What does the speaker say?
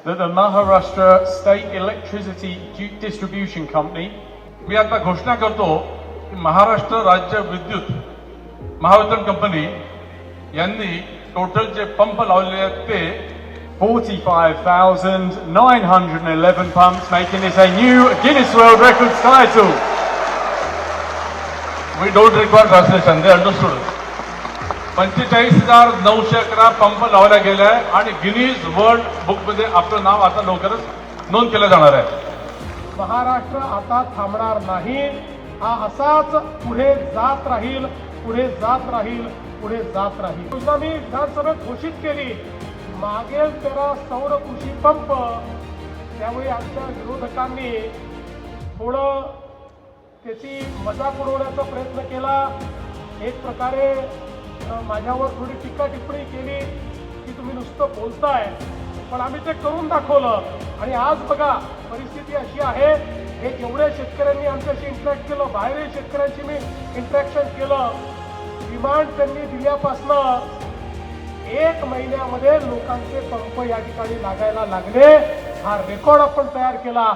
that the Maharashtra State Electricity Di- Distribution Company मी आता घोषणा करतो की महाराष्ट्र राज्य विद्युत महावितरण कंपनी यांनी टोटल जे पंप लावलेले आहेत ते 45,911 pumps, making this a new Guinness World Records title. We don't require translation they understood पंचेचाळीस हजार नऊशे अकरा पंप लावल्या गेल्या आहे आणि गिनीज वर्ल्ड बुकमध्ये आपलं नाव आता लवकरच नोंद केलं जाणार आहे. महाराष्ट्र आता थांबणार नाही. हा असाच पुढे जात राहील पुढे जात राहील पुढे जात राहील. योजना मी विधानसभेत घोषित केली. मागेल तेरा सौर कृषी पंप. त्यावेळी आमच्या विरोधकांनी थोडं त्याची मजाक उडवण्याचा प्रयत्न केला. एक प्रकारे माझ्यावर थोडी टीका टिप्पणी केली की तुम्ही नुसतं बोलताय. पण आम्ही ते करून दाखवलं. आणि आज बघा परिस्थिती अशी आहे. हे जेवढ्या शेतकऱ्यांनी आमच्याशी इंटरॅक्ट केलं बाहेरील शेतकऱ्यांशी मी इंटरॅक्शन केलं. डिमांड त्यांनी दिल्यापासनं एक महिन्यामध्ये लोकांचे पंप या ठिकाणी लागायला लागले. हा रेकॉर्ड आपण तयार केला.